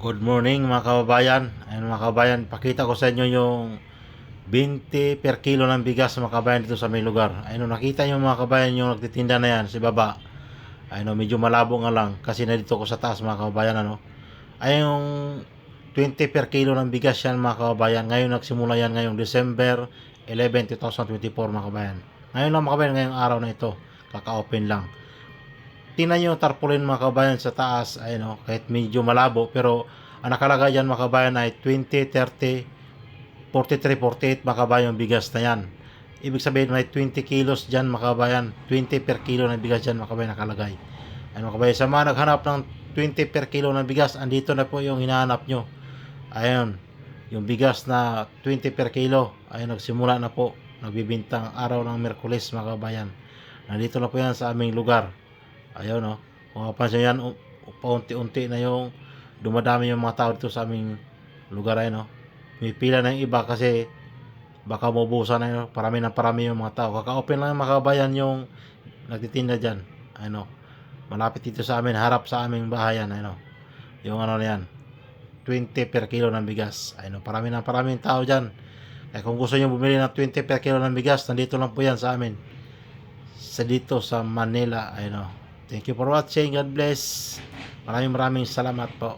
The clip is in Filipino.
Good morning mga kababayan. Ayun mga kababayan, pakita ko sa inyo yung 20 per kilo ng bigas mga kababayan dito sa may lugar. Ayun nakita nyo mga kababayan yung nagtitinda na yan si baba. Ayun medyo malabo nga lang kasi nandito ko sa taas mga kababayan ano. Ayun yung 20 per kilo ng bigas yan mga kababayan. Ngayon nagsimula yan ngayong December 11, 2024 mga kababayan. Ngayon lang mga kababayan, ngayong araw na ito. Kaka-open lang tingnan nyo tarpaulin mga kabayan sa taas. Ayun o, kahit medyo malabo pero ang nakalagay dyan mga kabayan ay 20, 30 43, 48 mga kabayan bigas na yan. Ibig sabihin may 20 kilos dyan mga kabayan. 20 per kilo ng bigas dyan mga kabayan nakalagay. Ayun mga kabayan sa mga naghanap ng 20 per kilo ng bigas andito na po yung hinahanap nyo. Ayun yung bigas na 20 per kilo. Ayun nagsimula na po. Nagbibintang araw ng Merkulis mga kabayan. Nandito na po yan sa aming lugar Ayun, no. Kung mapansin yan, paunti-unti na yung dumadami yung mga tao dito sa aming lugar ay no. May pila na yung iba kasi baka mabusan na yun. Parami na parami yung mga tao. Kaka-open lang yung mga kabayan yung nagtitinda dyan. Ano, malapit dito sa amin, harap sa aming bahayan. Ano, yung ano na yan. 20 per kilo ng bigas. Ayun, parami na parami yung tao dyan. Kaya kung gusto nyo bumili ng 20 per kilo ng bigas, nandito lang po yan sa amin. Sa dito sa Manila. Ayun, Thank you for watching. God bless. Maraming maraming salamat po.